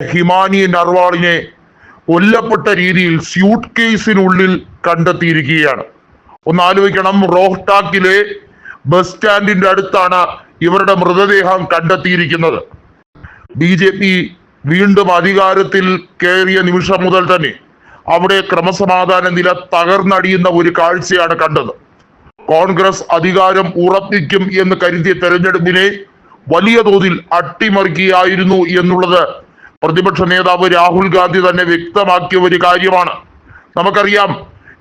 ഹിമാനി നർവാളിനെ കൊല്ലപ്പെട്ട രീതിയിൽ സ്യൂട്ട് കേസിനുള്ളിൽ കണ്ടെത്തിയിരിക്കുകയാണ്. ഒന്ന് ആലോചിക്കണം റോഹ്ടാക്കിലെ ബസ് സ്റ്റാൻഡിന്റെ അടുത്താണ് ഇവരുടെ മൃതദേഹം കണ്ടെത്തിയിരിക്കുന്നത്. ബി ജെ പി വീണ്ടും അധികാരത്തിൽ കയറിയ നിമിഷം മുതൽ തന്നെ അവിടെ ക്രമസമാധാന നില തകർന്നടിയുന്ന ഒരു കാഴ്ചയാണ് കണ്ടത്. കോൺഗ്രസ് അധികാരം ഉറപ്പിക്കും എന്ന് കരുതിയ തെരഞ്ഞെടുപ്പിനെ വലിയ തോതിൽ അട്ടിമറിക്കുകയായിരുന്നു എന്നുള്ളത് പ്രതിപക്ഷ നേതാവ് രാഹുൽ ഗാന്ധി തന്നെ വ്യക്തമാക്കിയ ഒരു കാര്യമാണ്. നമുക്കറിയാം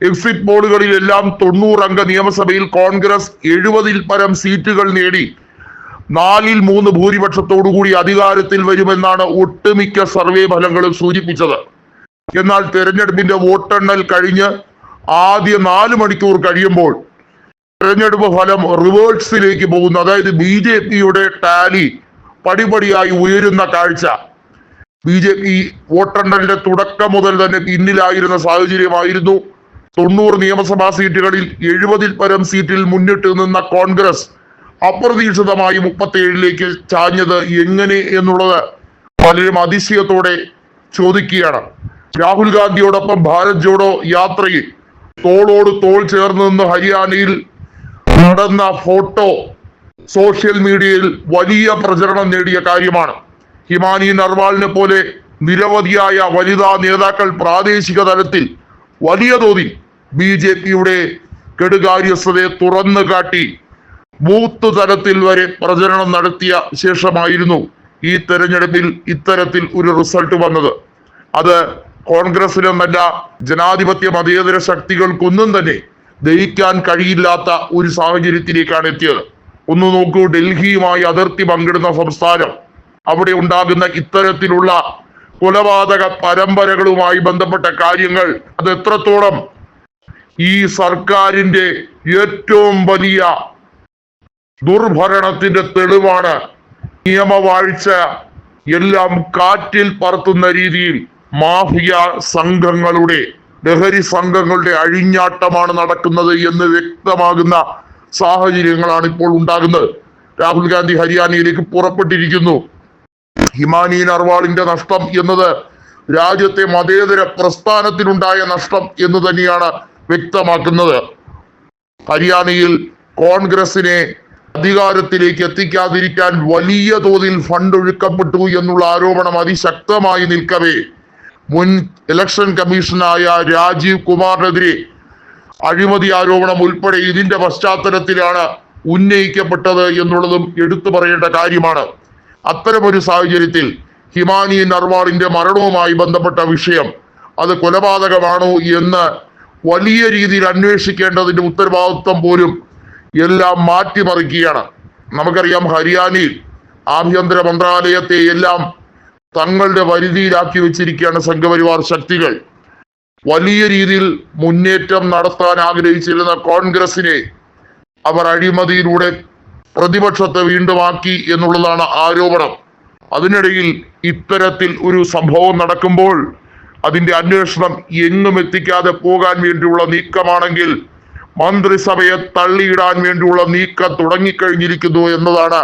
എക്സിറ്റ് പോളുകളിലെല്ലാം തൊണ്ണൂറംഗ നിയമസഭയിൽ കോൺഗ്രസ് എഴുപതിൽ പരം സീറ്റുകൾ നേടി. നാലിൽ മൂന്ന് ഭൂരിപക്ഷത്തോടുകൂടി അധികാരത്തിൽ വരുമെന്നാണ് ഒട്ടുമിക്ക സർവേ ഫലങ്ങളും സൂചിപ്പിച്ചത്. എന്നാൽ തെരഞ്ഞെടുപ്പിന്റെ വോട്ടെണ്ണൽ കഴിഞ്ഞ് ആദ്യ നാല് മണിക്കൂർ കഴിയുമ്പോൾ തെരഞ്ഞെടുപ്പ് ഫലം റിവേഴ്സിലേക്ക് പോകുന്നു. അതായത് ബി ജെ പിയുടെ ടാലി പടിപടിയായി ഉയരുന്ന കാഴ്ച. ബി ജെ പി വോട്ടെണ്ണലിന്റെ തുടക്കം മുതൽ തന്നെ പിന്നിലായിരുന്ന സാഹചര്യമായിരുന്നു. തൊണ്ണൂറ് നിയമസഭാ സീറ്റുകളിൽ എഴുപതിൽ പരം സീറ്റിൽ മുന്നിട്ട് നിന്ന കോൺഗ്രസ് അപ്രതീക്ഷിതമായി മുപ്പത്തിയേഴിലേക്ക് ചാഞ്ഞത് എങ്ങനെ എന്നുള്ളത് പലരും അതിശയത്തോടെ ചോദിക്കുകയാണ്. രാഹുൽ ഗാന്ധിയോടൊപ്പം ഭാരത് ജോഡോ യാത്രയിൽ തോളോട് തോൾ ചേർന്ന് നിന്ന് ഹരിയാനയിൽ നടന്ന ഫോട്ടോ സോഷ്യൽ മീഡിയയിൽ വലിയ പ്രചരണം നേടിയ കാര്യമാണ്. ഹിമാനി നർവാളിനെ പോലെ നിരവധിയായ വനിതാ നേതാക്കൾ പ്രാദേശിക തലത്തിൽ വലിയ തോതിൽ ബി ജെ പിയുടെ കെടുകാര്യസ്ഥതയെ തുറന്നു കാട്ടി ബൂത്ത് തലത്തിൽ വരെ പ്രചരണം നടത്തിയ ശേഷമായിരുന്നു ഈ തെരഞ്ഞെടുപ്പിൽ ഇത്തരത്തിൽ ഒരു റിസൾട്ട് വന്നത്. അത് കോൺഗ്രസിനൊന്നല്ല ജനാധിപത്യ മതേതര ശക്തികൾക്കൊന്നും തന്നെ ദഹിക്കാൻ കഴിയില്ലാത്ത ഒരു സാഹചര്യത്തിലേക്കാണ് എത്തിയത്. ഒന്ന് നോക്കൂ ഡൽഹിയുമായി അതിർത്തി പങ്കിടുന്ന സംസ്ഥാനം അവിടെ ഉണ്ടാകുന്ന ഇത്തരത്തിലുള്ള കൊലപാതക പരമ്പരകളുമായി ബന്ധപ്പെട്ട കാര്യങ്ങൾ അത് എത്രത്തോളം ഈ സർക്കാരിന്റെ ഏറ്റവും വലിയ ദുർഭരണത്തിന്റെ തെളിവാണ്. നിയമവാഴ്ച എല്ലാം കാറ്റിൽ പറത്തുന്ന രീതിയിൽ മാഫിയ സംഘങ്ങളുടെ ലഹരി സംഘങ്ങളുടെ അഴിഞ്ഞാട്ടമാണ് നടക്കുന്നത് എന്ന് വ്യക്തമാകുന്ന സാഹചര്യങ്ങളാണ് ഇപ്പോൾ ഉണ്ടാകുന്നത്. രാഹുൽ ഗാന്ധി ഹരിയാനയിലേക്ക് പുറപ്പെട്ടിരിക്കുന്നു. ഹിമാനി നർവാളിന്റെ നഷ്ടം എന്നത് രാജ്യത്തെ മതേതര പ്രസ്ഥാനത്തിനുണ്ടായ നഷ്ടം എന്ന് തന്നെയാണ് വ്യക്തമാക്കുന്നത്. ഹരിയാനയിൽ കോൺഗ്രസിനെ അധികാരത്തിലേക്ക് എത്തിക്കാതിരിക്കാൻ വലിയ തോതിൽ ഫണ്ട് ഒഴുക്കപ്പെട്ടു എന്നുള്ള ആരോപണം അതിശക്തമായി നിൽക്കവേ. മുൻ ഇലക്ഷൻ കമ്മീഷനായ രാജീവ് കുമാറിനെതിരെ അഴിമതി ആരോപണം ഉൾപ്പെടെ ഇതിന്റെ പശ്ചാത്തലത്തിലാണ് ഉന്നയിക്കപ്പെട്ടത് എന്നുള്ളതും എടുത്തു പറയേണ്ട കാര്യമാണ്. അത്തരമൊരു സാഹചര്യത്തിൽ ഹിമാനി നർവാറിന്റെ മരണവുമായി ബന്ധപ്പെട്ട വിഷയം അത് കൊലപാതകമാണോ എന്ന് വലിയ രീതിയിൽ അന്വേഷിക്കേണ്ടതിന്റെ ഉത്തരവാദിത്വം പോലും എല്ലാം മാറ്റിമറിക്കുകയാണ്. നമുക്കറിയാം ഹരിയാനയിൽ ആഭ്യന്തര മന്ത്രാലയത്തെ എല്ലാം തങ്ങളുടെ വരുതിയിലാക്കി വെച്ചിരിക്കുകയാണ് സംഘപരിവാർ ശക്തികൾ. വലിയ രീതിയിൽ മുന്നേറ്റം നടത്താൻ ആഗ്രഹിച്ചിരുന്ന കോൺഗ്രസിനെ അവർ അഴിമതിയിലൂടെ പ്രതിപക്ഷത്തെ വീണ്ടും ആക്കി എന്നുള്ളതാണ് ആരോപണം. അതിനിടയിൽ ഇത്തരത്തിൽ ഒരു സംഭവം നടക്കുമ്പോൾ അതിന്റെ അന്വേഷണം എങ്ങും എത്തിക്കാതെ പോകാൻ വേണ്ടിയുള്ള നീക്കമാണെങ്കിൽ മന്ത്രിസഭയെ തള്ളിയിടാൻ വേണ്ടിയുള്ള നീക്കം തുടങ്ങിക്കഴിഞ്ഞിരിക്കുന്നു എന്നതാണ്